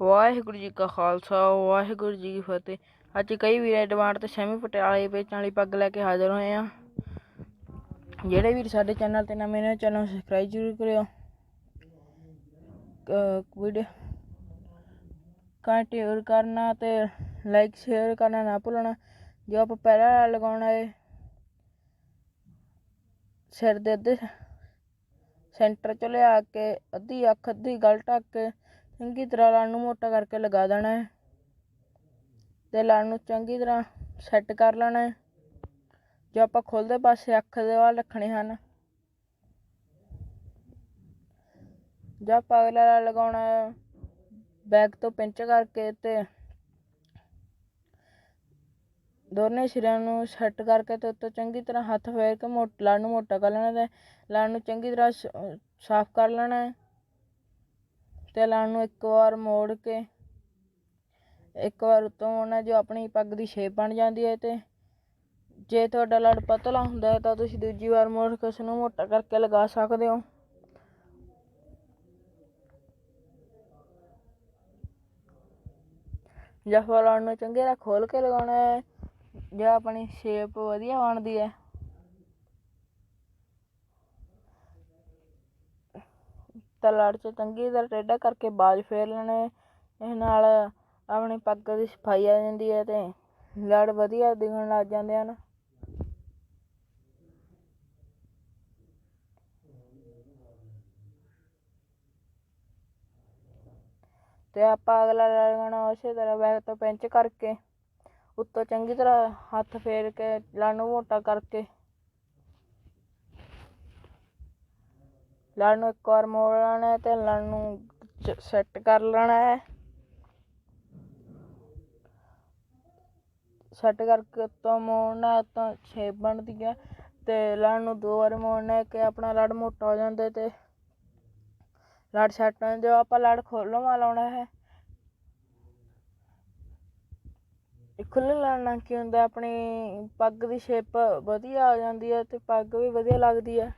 ਵਾਹਿਗੁਰੂ ਜੀ ਕਾ ਖਾਲਸਾ, ਵਾਹਿਗੁਰੂ ਜੀ ਕੀ ਫਤਿਹ। ਅੱਜ ਕਈ ਵੀਰਾਂ ਦੀ ਡਿਮਾਂਡ ਤੇ ਸੈਮੀ ਪਟਿਆਲੇ ਵੇਚਣ ਵਾਲੀ ਪੱਗ ਲੈ ਕੇ ਹਾਜ਼ਰ ਹੋਏ ਆ ਜਿਹੜੇ ਵੀਰ ਸਾਡੇ ਚੈਨਲ ਤੇ ਨਵੇਂ ਨੇ, ਚੈਨਲ ਸਬਸਕ੍ਰਾਈਬ ਜ਼ਰੂਰ ਕਰਿਓ। ਵੀਡੀਓ ਕੰਟੀਨਿਊ ਕਰਨਾ ਤੇ ਲਾਈਕ ਸ਼ੇਅਰ ਕਰਨਾ ਨਾ ਭੁੱਲਣਾ। ਜੋ ਆਪਾਂ ਪਹਿਲਾਂ ਲਗਾਉਣਾ ਹੈ ਸਿਰ ਦੇ ਅੱਧੇ ਸੈਂਟਰ ਚ ਲਿਆ ਕੇ, ਅੱਧੀ ਅੱਖ, ਅੱਧੀ ਗਲ ਢੱਕ ਕੇ ਚੰਗੀ ਤਰ੍ਹਾਂ ਲੜ ਨੂੰ ਮੋਟਾ ਕਰਕੇ ਲਗਾ ਦੇਣਾ ਹੈ। ਤੇ ਲੜ ਨੂੰ ਚੰਗੀ ਤਰ੍ਹਾਂ ਸੈੱਟ ਕਰ ਲੈਣਾ ਹੈ। ਜੋ ਆਪਾਂ ਖੁੱਲਦੇ ਪਾਸੇ ਅੱਖ ਦੇ ਵੱਲ ਰੱਖਣੇ ਹਨ। ਜੋ ਆਪਾਂ ਅਗਲਾ ਲੜ ਲਗਾਉਣਾ ਹੈ ਬੈਕ ਤੋਂ ਪਿੰਚ ਕਰਕੇ ਤੇ ਦੋਨੇ ਸਿਰਾਂ ਨੂੰ ਸੈੱਟ ਕਰਕੇ ਤੇ ਉੱਤੋਂ ਚੰਗੀ ਤਰ੍ਹਾਂ ਹੱਥ ਫੇਰ ਕੇ ਮੋਟ ਲੜ ਨੂੰ ਮੋਟਾ ਕਰ ਲੈਣਾ ਤੇ ਲੜ ਨੂੰ ਚੰਗੀ ਤਰ੍ਹਾਂ ਸਾਫ਼ ਕਰ ਲੈਣਾ ਹੈ। ਤੇ ਲੜ ਨੂੰ ਇੱਕ ਵਾਰ ਮੋੜ ਕੇ, ਇੱਕ ਵਾਰ ਉੱਤੋਂ ਮੋੜਨਾ ਜੋ ਆਪਣੀ ਪੱਗ ਦੀ ਸ਼ੇਪ ਬਣ ਜਾਂਦੀ ਹੈ ਤੇ ਜੇ ਤੁਹਾਡਾ ਲੜ ਪਤਲਾ ਹੁੰਦਾ ਹੈ ਤਾਂ ਤੁਸੀਂ ਦੂਜੀ ਵਾਰ ਮੋੜ ਕੇ ਉਸ ਨੂੰ ਮੋਟਾ ਕਰਕੇ ਲਗਾ ਸਕਦੇ ਹੋ। ਜਾਂ ਫਿਰ ਲੜ ਨੂੰ ਚੰਗੀ ਤਰ੍ਹਾਂ ਖੋਲ ਕੇ ਲਗਾਉਣਾ ਹੈ, ਜੇ ਆਪਣੀ ਸ਼ੇਪ ਵਧੀਆ ਬਣਦੀ ਹੈ। ਤਾਂ ਲੜ 'ਚ ਚੰਗੀ ਤਰ੍ਹਾਂ ਟੇਢਾ ਕਰਕੇ ਬਾਜ ਫੇਰ ਲੈਣੇ। ਇਹ ਨਾਲ ਆਪਣੀ ਪੱਗ ਦੀ ਸਫ਼ਾਈ ਆ ਜਾਂਦੀ ਹੈ ਤੇ ਲੜ ਵਧੀਆ ਦਿਖਣ ਲੱਗ ਜਾਂਦੇ ਹਨ। ਤੇ ਆਪਾਂ ਅਗਲਾ ਲੜਨਾ ਉਸੇ ਤਰ੍ਹਾਂ ਬੈਕ ਤੋਂ ਪਿੰਚ ਕਰਕੇ, ਉੱਤੋਂ ਚੰਗੀ ਤਰ੍ਹਾਂ ਹੱਥ ਫੇਰ ਕੇ ਲੜ ਨੂੰ ਮੋਟਾ ਕਰਕੇ। ਲੜ ਨੂੰ ਇੱਕ ਵਾਰ ਮੋੜ ਲੈਣਾ ਤੇ ਲੜ ਨੂੰ ਸੈੱਟ ਕਰ ਲੈਣਾ ਹੈ। ਸੈੱਟ ਕਰਕੇ ਉੱਤੋਂ ਮੋੜਨਾ ਤਾਂ ਸ਼ੇਪ ਬਣਦੀ ਹੈ ਤੇ ਲੜ ਨੂੰ ਦੋ ਵਾਰ ਮੋੜਨਾ ਹੈ ਕਿ ਆਪਣਾ ਲੜ ਮੋਟਾ ਹੋ ਜਾਂਦਾ ਤੇ ਲੜ ਸੈੱਟ ਜੋ ਆਪਾਂ ਲੜ ਖੋਲ੍ਹਵਾ ਲਾਉਣਾ ਹੈ ਖੁੱਲ੍ਹੇ ਲੜ ਕੀ ਹੁੰਦਾ ਆਪਣੀ ਪੱਗ ਦੀ ਸ਼ੇਪ ਵਧੀਆ ਆ ਜਾਂਦੀ ਹੈ ਤੇ ਪੱਗ ਵੀ ਵਧੀਆ ਲੱਗਦੀ ਹੈ।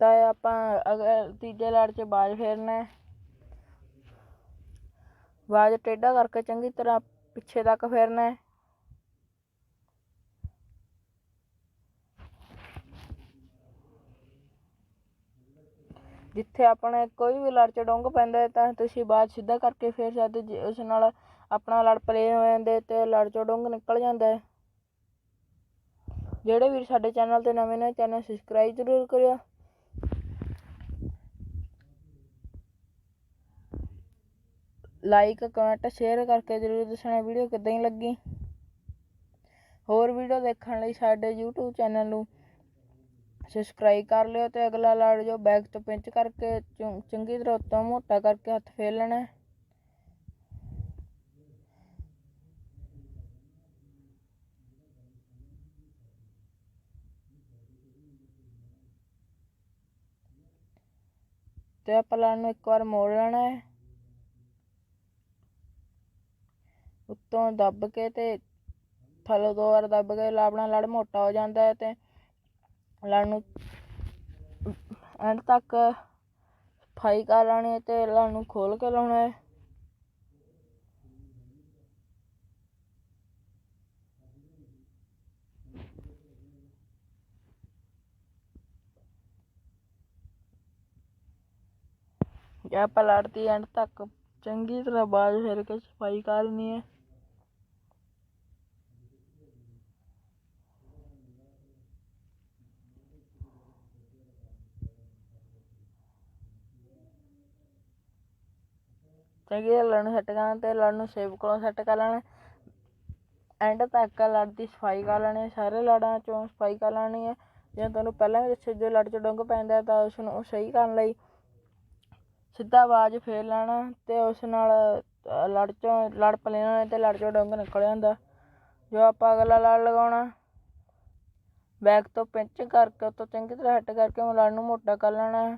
ਤਾਂ ਆਪਾਂ ਅਗਰ ਤੀਜੇ ਲੜ 'ਚ ਬਾਜ ਫੇਰਨਾ ਹੈ। ਬਾਜ ਟੇਢਾ ਕਰਕੇ ਚੰਗੀ ਤਰ੍ਹਾਂ ਪਿੱਛੇ ਤੱਕ ਫੇਰਨਾ ਹੈ। ਜਿੱਥੇ ਆਪਣੇ ਕੋਈ ਵੀ ਲੜ 'ਚ ਡੁੰਗ ਪੈਂਦਾ ਤਾਂ ਤੁਸੀਂ ਬਾਜ ਸਿੱਧਾ ਕਰਕੇ ਫੇਰ ਸਕਦੇ ਉਸ ਨਾਲ ਆਪਣਾ ਲੜ ਪਲੇ ਹੋ ਜਾਂਦੇ ਤੇ ਲੜ 'ਚੋਂ ਡੁੰਗ ਨਿਕਲ ਜਾਂਦਾ ਹੈ। ਜਿਹੜੇ ਵੀ ਸਾਡੇ ਚੈਨਲ ਤੇ ਨਵੇਂ ਨੇ, ਚੈਨਲ ਸਬਸਕ੍ਰਾਈਬ ਜ਼ਰੂਰ ਕਰਿਓ। ਲਾਈਕ ਕਮੈਂਟ ਸ਼ੇਅਰ ਕਰਕੇ ਜ਼ਰੂਰ ਦੱਸਣਾ ਵੀਡੀਓ ਕਿੱਦਾਂ ਹੀ ਲੱਗੀ। ਹੋਰ ਵੀਡੀਓ ਦੇਖਣ ਲਈ ਸਾਡੇ YouTube ਚੈਨਲ ਨੂੰ ਸਬਸਕ੍ਰਾਈਬ ਕਰ ਲਿਓ ਤੇ ਅਗਲਾ ਲੜ ਜੋ ਬੈਕ ਤੋਂ ਪਿੰਚ ਕਰਕੇ ਚੰਗੀ ਤਰ੍ਹਾਂ ਉੱਤੋਂ ਮੋਟਾ ਕਰਕੇ ਹੱਥ ਫੇਰ ਲੈਣਾ। ਤੇ ਆਪਾਂ ਲੜ ਨੂੰ ਇੱਕ ਵਾਰ ਮੋੜ ਲੈਣਾ ਹੈ। ਤੋਂ ਦੱਬ ਕੇ ਤੇ ਥੱਲੋਂ ਦੋ ਵਾਰ ਦੱਬ ਕੇ ਆਪਣਾ ਲੜ ਮੋਟਾ ਹੋ ਜਾਂਦਾ ਹੈ ਤੇ ਲੜ ਨੂੰ ਐਂਡ ਤੱਕ ਸਫ਼ਾਈ ਕਰ ਲੈਣੀ ਹੈ ਤੇ ਲੜ ਨੂੰ ਖੋਲ ਕੇ ਲਾਉਣਾ ਹੈ। ਜੇ ਆਪਾਂ ਲੜ ਦੀ ਐਂਡ ਤੱਕ ਚੰਗੀ ਤਰ੍ਹਾਂ ਬਾਜ ਫਿਰ ਕੇ ਸਫ਼ਾਈ ਕਰਨੀ ਹੈ। ਚੰਗੀ ਤਰ੍ਹਾਂ ਲੜ ਨੂੰ ਸੈੱਟ ਕਰਨਾ ਅਤੇ ਲੜ ਨੂੰ ਸੇਬ ਕੋਲੋਂ ਸੈੱਟ ਕਰ ਲੈਣਾ। ਐਂਡ ਤੱਕ ਲੜ ਦੀ ਸਫ਼ਾਈ ਕਰ ਲੈਣੀ ਸਾਰੇ ਲੜਾਂ ਚੋਂ ਸਫ਼ਾਈ ਕਰ ਲੈਣੀ ਹੈ। ਜੇ ਤੁਹਾਨੂੰ ਪਹਿਲਾਂ ਵੀ ਦੱਸਿਆ, ਜੋ ਲੜ 'ਚ ਡੁੰਗ ਪੈਂਦਾ ਤਾਂ ਉਸ ਨੂੰ ਸਹੀ ਕਰਨ ਲਈ ਸਿੱਧਾ ਆਵਾਜ਼ ਫੇਰ ਲੈਣਾ ਅਤੇ ਉਸ ਨਾਲ ਲੜ ਚੋਂ ਲੜ ਪਲੇਣਾ ਅਤੇ ਲੜ ਚੋਂ ਡੁੰਗ ਨਿਕਲ ਜਾਂਦਾ। ਜੋ ਆਪਾਂ ਅਗਲਾ ਲੜ ਲਗਾਉਣਾ ਬੈਕ ਤੋਂ ਪਿੰਚ ਕਰਕੇ, ਉੱਤੋਂ ਚੰਗੀ ਤਰ੍ਹਾਂ ਹੱਟ ਕਰਕੇ ਲੜ ਨੂੰ ਮੋਟਾ ਕਰ ਲੈਣਾ।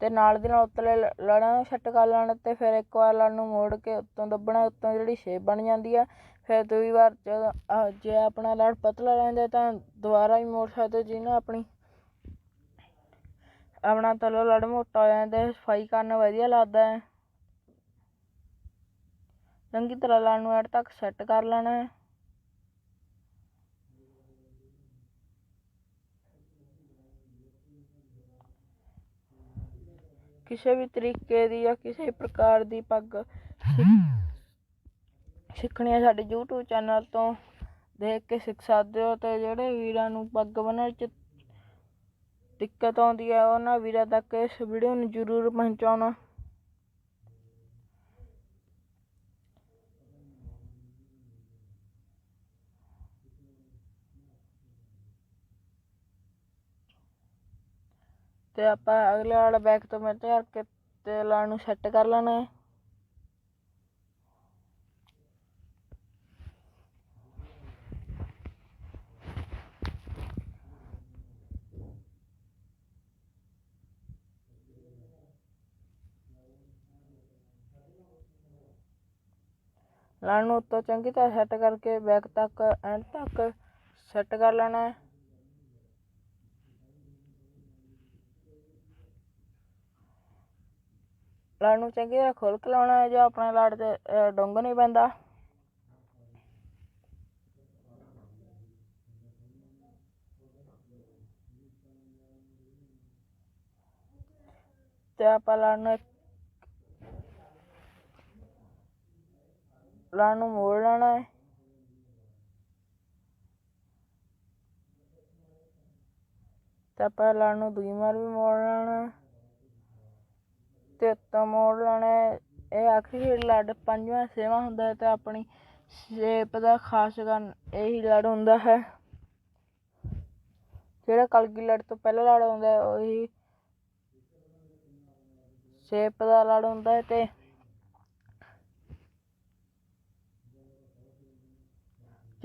ਤੇ ਨਾਲ ਦੀ ਨਾਲ ਉੱਤਲੇ ਲ- ਲੜਾਂ ਨੂੰ ਸੈੱਟ ਕਰ ਲੈਣਾ ਤੇ ਫਿਰ ਇੱਕ ਵਾਰ ਲੜ ਨੂੰ ਮੋੜ ਕੇ ਉੱਤੋਂ ਦੱਬਣਾ, ਉੱਤੋਂ ਜਿਹੜੀ ਸ਼ੇਪ ਬਣ ਜਾਂਦੀ ਆ, ਫਿਰ ਦੂਈ ਵਾਰ ਜਦੋਂ ਜੇ ਆਪਣਾ ਲੜ ਪਤਲਾ ਰਹਿੰਦਾ ਤਾਂ ਦੁਬਾਰਾ ਹੀ ਮੋੜ ਸਕਦੇ ਨਾ ਆਪਣੀ। ਆਪਣਾ ਤਲੋ ਲੜ ਮੋਟਾ ਹੋ ਜਾਂਦਾ, ਸਫ਼ਾਈ ਕਰਨ ਵਧੀਆ ਲੱਗਦਾ ਹੈ। ਚੰਗੀ ਤਰ੍ਹਾਂ ਲੜ ਨੂੰ ਐਡ ਤੱਕ ਸੈੱਟ ਕਰ ਲੈਣਾ ਹੈ। ਕਿਸੇ ਵੀ ਤਰੀਕੇ ਦੀ ਜਾਂ ਕਿਸੇ ਪ੍ਰਕਾਰ ਦੀ ਪੱਗ ਸਿੱਖਣੀ ਹੈ ਸਾਡੇ YouTube ਚੈਨਲ ਤੋਂ, ਦੇਖ ਕੇ ਸਿੱਖ ਸਕਦੇ ਹੋ ਤੇ ਜਿਹੜੇ ਵੀਰਾਂ ਨੂੰ ਪੱਗ ਬੰਨ੍ਹਣ 'ਚ ਦਿੱਕਤ ਆਉਂਦੀ ਹੈ ਉਹਨਾਂ ਵੀਰਾਂ ਤੱਕ ਇਸ ਵੀਡੀਓ ਨੂੰ ਜ਼ਰੂਰ ਪਹੁੰਚਾਉਣਾ। ਤੇ ਆਪਾਂ ਅਗਲੇ ਵਾਲਾ ਬੈਕ ਤੋਂ ਮਿਹਨਤ ਕਰਕੇ ਤੇ ਲਾਣ ਨੂੰ ਸੈੱਟ ਕਰ ਲੈਣਾ ਹੈ। ਲਾਣ ਨੂੰ ਉੱਤੋਂ ਚੰਗੀ ਤਰ੍ਹਾਂ ਸੈੱਟ ਕਰਕੇ ਬੈਕ ਤੱਕ ਐਂਡ ਤੱਕ ਸੈੱਟ ਕਰ ਲੈਣਾ ਹੈ। ਲੜ ਨੂੰ ਚੰਗੀ ਤਰ੍ਹਾਂ ਖੋਲ ਕੇ ਲਾਉਣਾ ਹੈ ਜੋ ਆਪਣੇ ਲੜ ਤੇ ਅਹ, ਨਹੀਂ ਪੈਂਦਾ। ਤੇ ਆਪਾਂ ਲੜ ਨੂੰ ਲੜ ਨੂੰ ਮੋੜ ਲੈਣਾ ਹੈ। ਤੇ ਆਪਾਂ ਲੜ ਨੂੰ ਦੂਈ ਵਾਰ ਵੀ ਮੋੜ ਲੈਣਾ ਹੈ। ਤੇ ਮੋੜ ਲੈਣਾ, ਇਹ ਆਖਰੀ ਲੜ ਪੰਜਵਾਂ ਛੇਵਾਂ ਹੁੰਦਾ ਹੈ ਤੇ ਆਪਣੀ ਸ਼ੇਪ ਦਾ ਖਾਸ ਕਰਨ ਇਹੀ ਲੜ ਹੁੰਦਾ ਹੈ। ਜਿਹੜਾ ਕਲਗੀ ਲੜ ਤੋਂ ਪਹਿਲਾਂ ਲੜ ਹੁੰਦਾ ਹੈ, ਉਹੀ ਸ਼ੇਪ ਦਾ ਲੜ ਹੁੰਦਾ ਹੈ ਤੇ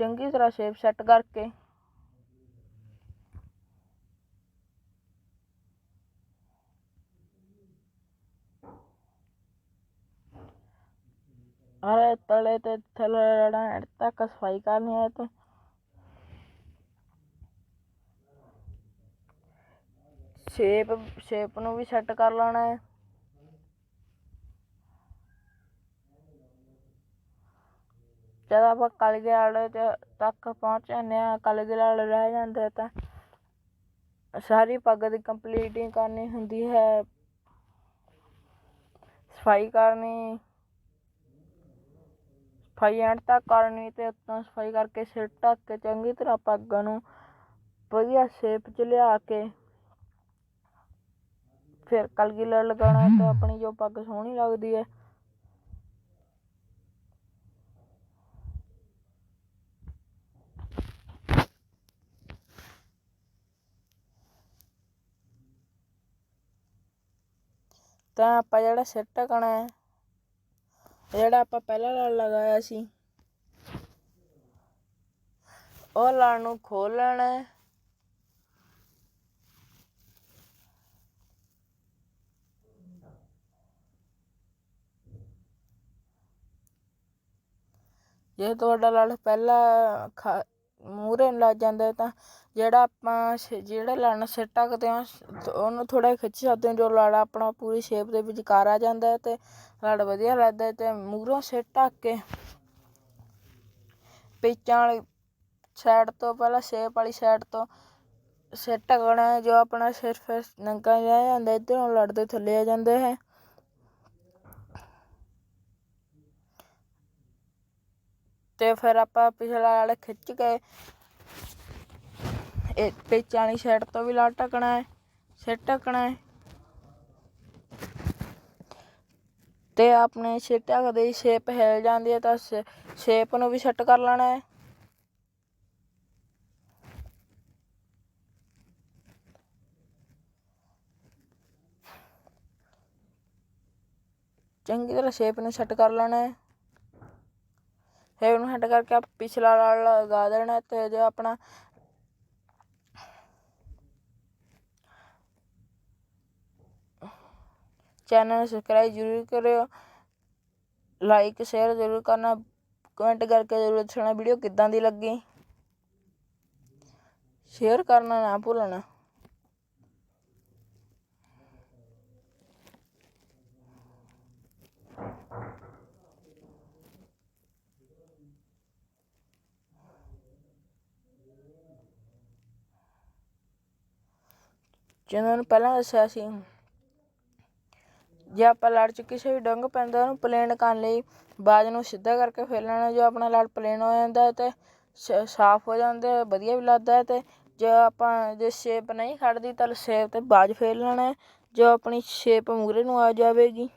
ਚੰਗੀ ਤਰ੍ਹਾਂ ਸ਼ੇਪ ਸੈੱਟ ਕਰਕੇ ਅਰੇ ਤਲੇ ਤੇ ਥੱਲੇ ਲੜਾਂ ਐਡ ਤੱਕ ਸਫ਼ਾਈ ਕਰਨੀ ਹੈ ਤੇ ਸ਼ੇਪ ਸ਼ੇਪ ਨੂੰ ਵੀ ਸੈੱਟ ਕਰ ਲੈਣਾ ਹੈ ਜਦ ਆਪਾਂ ਕਲਗੀ ਵਾਲੇ ਤੇ ਤੱਕ ਪਹੁੰਚ ਜਾਂਦੇ ਹਾਂ ਕਲਗੀ ਵਾਲੇ ਰਹਿ ਜਾਂਦੇ ਤਾਂ ਸਾਰੀ ਪੱਗ ਦੀ ਕੰਪਲੀਟਿੰਗ ਕਰਨੀ ਹੁੰਦੀ ਹੈ ਸਫ਼ਾਈ ਕਰਨੀ ਸਫ਼ਾਈ ਐਂਡ ਤੱਕ ਕਰਨੀ ਤੇ ਉੱਤੋਂ ਸਫ਼ਾਈ ਕਰਕੇ ਸਿਰ ਢੱਕ ਕੇ ਚੰਗੀ ਤਰ੍ਹਾਂ ਪੱਗ ਨੂੰ ਵਧੀਆ ਸ਼ੇਪ 'ਚ ਲਿਆ ਕੇ ਫਿਰ ਕਲਗੀ ਲੜ ਲਗਾਉਣਾ ਤੇ ਆਪਣੀ ਜੋ ਪੱਗ ਸੋਹਣੀ ਲੱਗਦੀ ਹੈ ਤਾਂ ਆਪਾਂ ਜਿਹੜਾ ਸਿਰ ਢਕਣਾ ਹੈ ਜਿਹੜਾ ਆਪਾਂ ਪਹਿਲਾਂ ਲੜ ਲਗਾਇਆ ਸੀ। ਉਹ ਲੜ ਨੂੰ ਖੋਲ ਲੈਣਾ ਹੈ। ਜੇ ਤੁਹਾਡਾ ਲੜ ਪਹਿਲਾਂ ਖਾ ਮੂਹਰੇ ਨੂੰ ਲੱਗ ਜਾਂਦਾ ਤਾਂ ਜਿਹੜਾ ਆਪਾਂ ਸ਼- ਜਿਹੜਾ ਲੜ ਨੂੰ ਸਿਰ ਢੱਕਦੇ ਹਾਂ ਸ- ਉਹਨੂੰ ਥੋੜਾ ਖਿੱਚ ਸਕਦੇ ਹਾਂ, ਜੋ ਲੜ ਆਪਣਾ ਪੂਰੀ ਸ਼ੇਪ ਦੇ ਵਿਚਕਾਰ ਆ ਜਾਂਦਾ ਹੈ ਤੇ ਲੜ ਵਧੀਆ ਲੱਗਦਾ ਅਤੇ ਮੂਹਰੋਂ ਸਿਰ ਢੱਕ ਕੇ ਪੀਚਾਂ ਵਾਲੀ ਸਾਈਡ ਤੋਂ ਪਹਿਲਾਂ ਸ਼ੇਪ ਵਾਲੀ ਸਾਈਡ ਤੋਂ ਸਿਰ ਢੱਕਣਾ ਹੈ, ਜੋ ਆਪਣਾ ਸਿਰ ਫਿਰ ਨੰਗਾ ਰਹਿ ਜਾਂਦਾ ਇੱਧਰੋਂ ਲੜਦੇ ਥੱਲੇ ਆ ਜਾਂਦੇ ਹੈ। ਤੇ ਫਿਰ ਆਪਾਂ ਪਿਛਲਾ ਵਾਲਾ ਖਿੱਚ ਕੇ ਇਹ ਪੀਚਾਂ ਵਾਲੀ ਸਾਈਡ ਤੋਂ ਵੀ ਲੜ ਢੱਕਣਾ ਹੈ, ਸਿਰ ਢੱਕਣਾ ਹੈ। ਤੇ ਆਪਣੇ ਸਿਰ ਢੱਕਦੇ ਹੀ ਸ਼ੇਪ ਹਿਲ ਜਾਂਦੀ ਹੈ ਤਾਂ ਸ਼ੇਪ ਨੂੰ ਵੀ ਸੈੱਟ ਕਰ ਲੈਣਾ ਹੈ। ਚੰਗੀ ਤਰ੍ਹਾਂ ਸ਼ੇਪ ਨੂੰ ਸੈੱਟ ਕਰ ਲੈਣਾ ਹੈ। ਸ਼ੇਪ ਉਹਨੂੰ ਸੈੱਟ ਕਰਕੇ ਆਪ ਪਿਛਲਾ ਲਾਲ ਲਗਾ ਦੇਣਾ ਹੈ ਤੇ ਜੋ ਆਪਣਾ ਚੈਨਲ ਨੂੰ ਸਬਸਕ੍ਰਾਈਬ ਜ਼ਰੂਰ ਕਰਿਓ ਲਾਈਕ ਸ਼ੇਅਰ ਜ਼ਰੂਰ ਕਰਨਾ ਕਮੈਂਟ ਕਰਕੇ ਜ਼ਰੂਰ ਦੱਸਣਾ ਵੀਡੀਓ ਕਿੱਦਾਂ ਦੀ ਲੱਗੀ। ਸ਼ੇਅਰ ਕਰਨਾ ਨਾ ਭੁੱਲਣਾ। ਜਿਵੇਂ ਨੂੰ ਪਹਿਲਾਂ ਦੱਸਿਆ ਸੀ, ਜੇ ਆਪਾਂ ਲੜ ਚ ਕਿਸੇ ਵੀ ਡੰਗ ਪੈਂਦਾ, ਉਹਨੂੰ ਪਲੇਨ ਕਰਨ ਲਈ ਬਾਜ ਨੂੰ ਸਿੱਧਾ ਕਰਕੇ ਫੇਰ ਲੈਣਾ, ਜੋ ਆਪਣਾ ਲੜ ਪਲੇਨ ਹੋ ਜਾਂਦਾ ਹੈ ਤੇ ਸ- ਸਾਫ਼ ਹੋ ਜਾਂਦਾ, ਵਧੀਆ ਵੀ ਲੱਗਦਾ ਹੈ ਤੇ ਜੇ ਆਪਾਂ ਜੇ ਸ਼ੇਪ ਨਹੀਂ ਖੜਦੀ, ਤਾਂ ਸ਼ੇਪ ਤੇ ਬਾਜ ਫੇਰ ਲੈਣਾ, ਜੋ ਆਪਣੀ ਸ਼ੇਪ ਮੂਰੇ ਨੂੰ ਆ ਜਾਵੇਗੀ।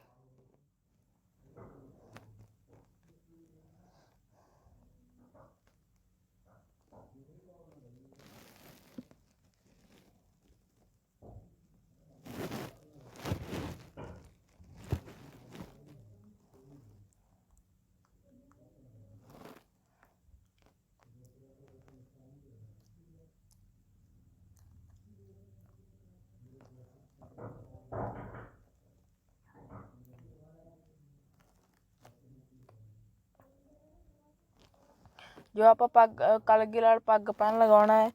ਜੋ ਆਪਾਂ ਪੱਗ ਕਲਗੀ ਲੜ ਪੱਗ ਪੈਨ ਲਗਾਉਣਾ ਹੈ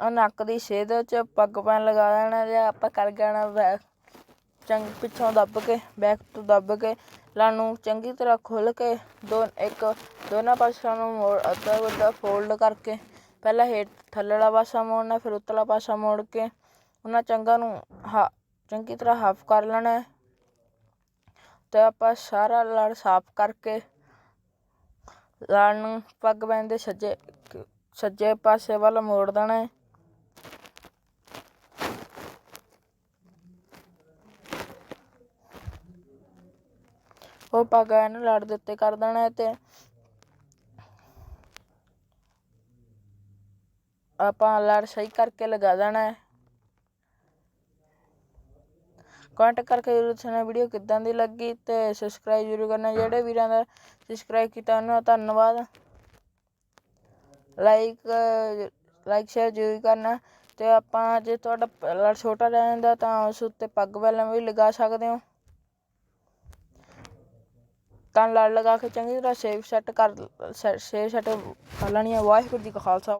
ਉਹ ਨੱਕ ਦੀ ਛੇਦ ਚ ਪੱਗ ਪੈਨ ਲਗਾ ਦੇਣਾ ਜੇ ਆਪਾਂ ਕਰ ਨਾਲ ਬੈ, ਚੰਗ ਪਿੱਛੋਂ ਦੱਬ ਕੇ, ਬੈਕ ਤੋਂ ਦੱਬ ਕੇ ਲੜ ਨੂੰ ਚੰਗੀ ਤਰ੍ਹਾਂ ਖੁੱਲ ਕੇ, ਦੋ, ਇੱਕ, ਦੋਨਾਂ ਪਾਸਿਆਂ ਨੂੰ ਮੋੜ, ਅੱਧਾ ਵੱਡਾ ਫੋਲਡ ਕਰਕੇ, ਪਹਿਲਾਂ ਹੇਠ ਥੱਲੜਾ ਪਾਸਾ ਮੋੜਨਾ, ਫਿਰ ਉੱਤਲਾ ਪਾਸਾ ਮੋੜ ਕੇ, ਉਹਨਾਂ ਚੰਗਾ ਨੂੰ ਹਾ, ਚੰਗੀ ਤਰ੍ਹਾਂ ਹਾਫ ਕਰ ਲੈਣਾ ਹੈ। ਤੇ ਆਪਾਂ ਸਾਰਾ ਲੜ ਸਾਫ਼ ਕਰਕੇ ਲੜ ਨੂੰ ਪੱਗ ਪੈਨ ਦੇ ਸੱਜੇ ਸੱਜੇ ਪਾਸੇ ਵੱਲ ਮੋੜ ਦੇਣਾ ਹੈ। ਉਹ ਪੱਗ ਇਹਨੂੰ ਲੜ ਦੇ ਉੱਤੇ ਕਰ ਦੇਣਾ ਹੈ ਤੇ ਆਪਾਂ ਲੜ ਸਹੀ ਕਰਕੇ ਲਗਾ ਦੇਣਾ ਹੈ। ਕਮੈਂਟ ਕਰਕੇ ਜ਼ਰੂਰ ਦੱਸਣਾ ਵੀਡੀਓ ਕਿੱਦਾਂ ਦੀ ਲੱਗੀ ਤੇ ਸਬਸਕ੍ਰਾਈਬ ਜ਼ਰੂਰ ਕਰਨਾ, ਜਿਹੜੇ ਵੀਰਾਂ ਦਾ ਸਬਸਕ੍ਰਾਈਬ ਕੀਤਾ ਉਹਨਾਂ ਦਾ ਧੰਨਵਾਦ। ਲਾਈਕ ਲਾਈਕ ਸ਼ੇਅਰ ਜ਼ਰੂਰ ਕਰਨਾ ਤੇ ਆਪਾਂ ਜੇ ਤੁਹਾਡਾ ਪ- ਲੜ ਛੋਟਾ ਰਹਿ ਜਾਂਦਾ ਤਾਂ ਉਸ ਉੱਤੇ ਪੱਗ ਬੈਲਮ ਵੀ ਲਗਾ ਸਕਦੇ ਹੋ। ਤਾਂ ਲੜ ਲਗਾ ਕੇ ਚੰਗੀ ਤਰ੍ਹਾਂ ਸ਼ੇਪ ਸੈੱਟ ਕਰ ਸ਼ੇਪ ਸੈੱਟ ਕਰ ਲੈਣੀ ਹੈ ਵਾਹਿਗੁਰੂ ਜੀ ਕਾ ਖਾਲਸਾ।